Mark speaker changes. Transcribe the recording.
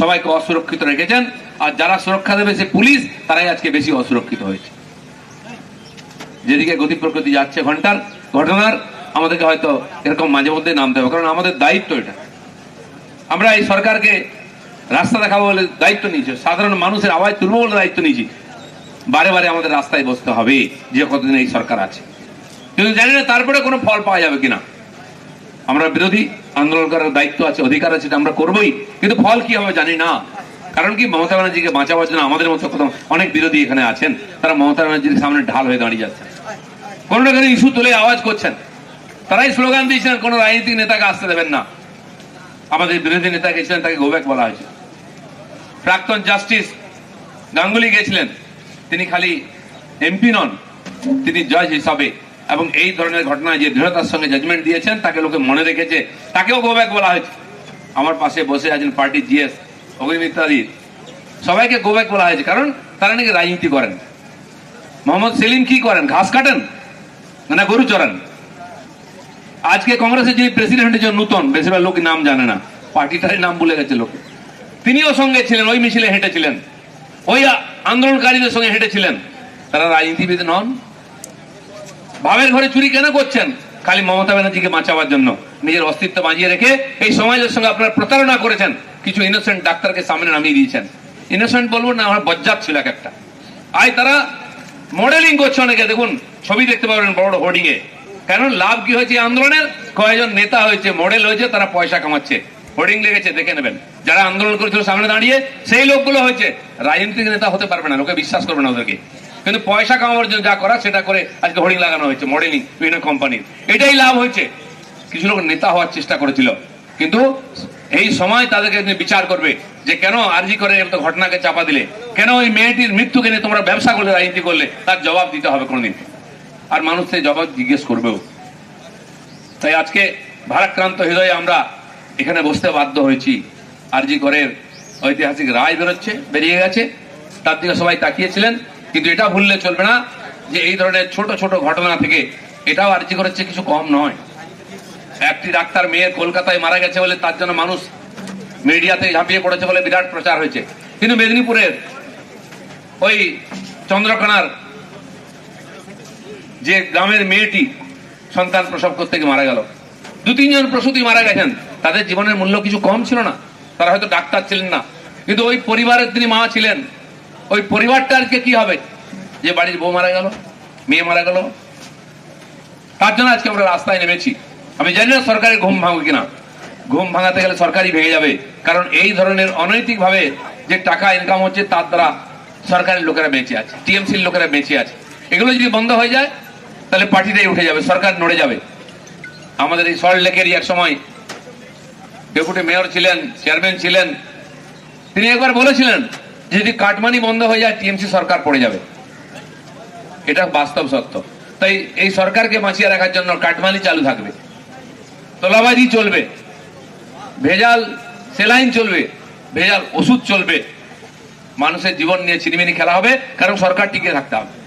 Speaker 1: সবাইকে অসুরক্ষিত রেখেছেন। আর যারা সুরক্ষা দেবে, সে পুলিশ, তারাই আজকে বেশি অসুরক্ষিত হয়েছে। যেদিকে গতি প্রকৃতি যাচ্ছে ঘণ্টার, ঘটনার, আমাদেরকে হয়তো এরকম মাঝে মধ্যে নামতে হবে, কারণ আমাদের দায়িত্ব এটা। আমরা এই সরকারকে রাস্তা দেখাবো বলে দায়িত্ব নিয়েছি। সাধারণ মানুষের আওয়াজ তুলবো বলে দায়িত্ব নিয়েছি। বারে বারে আমাদের রাস্তায় বসতে হবে, যে কতদিন এই সরকার আছে। কিন্তু জানি না, তারপরে কোনো ফল পাওয়া যাবে কিনা। আমরা বিরোধী আন্দোলন করার দায়িত্ব আছে, অধিকার আছে আমরা করবোই। কিন্তু ফল কি হবে জানি না। কারণ কি, মমতা ব্যানার্জিকে বাঁচাবার জন্য আমাদের মতো কত অনেক বিরোধী এখানে আছেন। তারা মমতা ব্যানার্জির সামনে ঢাল হয়ে দাঁড়িয়ে যাচ্ছেন। কোন না কোনো ইস্যু তুলে আওয়াজ করছেন। তারাই স্লোগান দিয়েছিলেন, কোন রাজনৈতিক নেতাকে আসতে দেবেন না। আমাদের বিরোধী নেতা গেছিলেন, তাকে গোব্যাক বলা হয়েছে। প্রাক্তন জাস্টিস গাঙ্গুলি গেছিলেন। তিনি খালি এমপি নন, তিনি জজ হিসাবে। এবং এই ধরনের ঘটনায় যে দৃঢ়তার সঙ্গে জাজমেন্ট দিয়েছেন, তাকে লোকে মনে রেখেছে। তাকেও গোব্যাক বলা হয়েছে। আমার পাশে বসে আছেন পার্টি জিএস অগ্নিমিত্রাদি সবাইকে গোব্যাক বলা হয়েছে, কারণ তারা নাকি রাজনীতি করেন। মোহাম্মদ সেলিম কি করেন? ঘাস কাটেন? না গরু চড়ান? আজকে কংগ্রেসের যিনি প্রেসিডেন্ট হয়েছেন নূতন, বেশিরভাগ লোক নাম জানে না। পার্টিটারই নাম ভুলে গেছে লোকে। তিনিও সঙ্গে ছিলেন, ওই মিছিলে হেঁটেছিলেন। ওই আন্দোলনকারীদের সঙ্গে হেঁটেছিলেন। তারা রাজনীতিবিদ নন। ভাবের ঘরে চুরি কেন করছেন? খালি মমতা ব্যানার্জিকে বাঁচাবার জন্য। নিজের অস্তিত্ব বাঁচিয়ে রেখে এই সমাজের সঙ্গে আপনারা প্রতারণা করেছেন। কিছু ইনোসেন্ট ডাক্তারকে সামনে নামিয়ে দিয়েছেন। ইনোসেন্ট বলব না, আমার বজ্জাত ছিল এক একটা। আয় তারা মডেলিং করছে অনেকে, দেখুন, ছবি দেখতে পাবেন বড় বড় হোর্ডিং এ। কেন? লাভ কি হয়েছে আন্দোলনের? কয়েকজন নেতা হয়েছে মডেল হয়েছে, তারা পয়সা কামাচ্ছে। হোর্ডিং লেগেছে, দেখে নেবেন। যারা আন্দোলন করেছিল সামনে দাঁড়িয়ে, সেই লোকগুলো হয়েছে। রাজনৈতিক নেতা হতে পারবে না, লোকে বিশ্বাস করবে না ওদেরকে। কিন্তু পয়সা কামানোর জন্য যা করা সেটা করে আজকে হোর্ডিং লাগানো হয়েছে মডেলিং বিভিন্ন কোম্পানির এটাই লাভ হয়েছে। কিছু লোক নেতা হওয়ার চেষ্টা করেছিল। কিন্তু এই সময় তাদেরকে বিচার করবে যে কেন আরজি করে এরকম ঘটনাকে চাপা দিলে? কেন ওই মেয়েটির মৃত্যুকে নিয়ে তোমরা ব্যবসা করলে, রাজনীতি করলে? তার জবাব দিতে হবে কোনোদিন। আর মানুষ সেই জবাব জিজ্ঞেস করবেও। তাই আজকে ভারাক্রান্ত হৃদয়ে আমরা এখানে বসতে বাধ্য হয়েছি। আরজি করের ঐতিহাসিক রায় বেরোচ্ছে, বেরিয়ে গেছে। তার দিকে সবাই তাকিয়েছিলেন কিন্তু এটা ভুললে চলবে না যে এই ধরনের ছোট ছোট ঘটনা থেকে এটাও আরজি চেয়ে কিছু কম নয়। একটি ডাক্তার মেয়ে কলকাতায় মারা গেছে বলে তার জন্য মানুষ মিডিয়াতে ঝাঁপিয়ে পড়েছে বলে বিরাট প্রচার হয়েছে। কিন্তু মেদিনীপুরের ওই চন্দ্রকোনার যে গ্রামের মেয়েটি সন্তান প্রসব করতে গিয়ে মারা গেল। দু তিনজন প্রসূতি মারা গেছেন। তাদের জীবনের মূল্য কিছু কম ছিল না। তারা হয়তো ডাক্তার ছিলেন না। কিন্তু ওই পরিবারের তিনি মা ছিলেন। ওই পরিবারটা আজকে কি হবে? যে বাড়ির বউ মারা গেল, মেয়ে মারা গেল। তার জন্য আজকে আমরা রাস্তায় নেমেছি। আমি জানি না সরকারের ঘুম ভাঙবে কিনা। ঘুম ভাঙাতে গেলে সরকারই ভেঙে যাবে। কারণ এই ধরনের অনৈতিক ভাবে যে টাকা ইনকাম হচ্ছে, তার দ্বারা সরকারের লোকেরা বেঁচে আছে, টিএমসির লোকেরা বেঁচে আছে। এগুলো যদি বন্ধ হয়ে যায়, তাহলে পার্টিটাই উঠে যাবে, সরকার নড়ে যাবে। আমাদের এই সল্ট লেকেরই এক সময় ডেপুটি মেয়র ছিলেন, চেয়ারম্যান ছিলেন, তিনি একবার বলেছিলেন যদি কাটমানি বন্ধ হয়ে যায়, টিএমসি সরকার পড়ে যাবে। এটা বাস্তব সত্য। তাই এই সরকারকে বাঁচিয়ে রাখার জন্য কাটমানি চালু থাকবে। তোলাবাজি চলবে। ভেজাল সেলাইন চলবে। ভেজাল ওষুধ চলবে। মানুষের জীবন নিয়ে চিনিমিনি খেলা হবে। কারণ সরকার টিকে থাকতে হবে।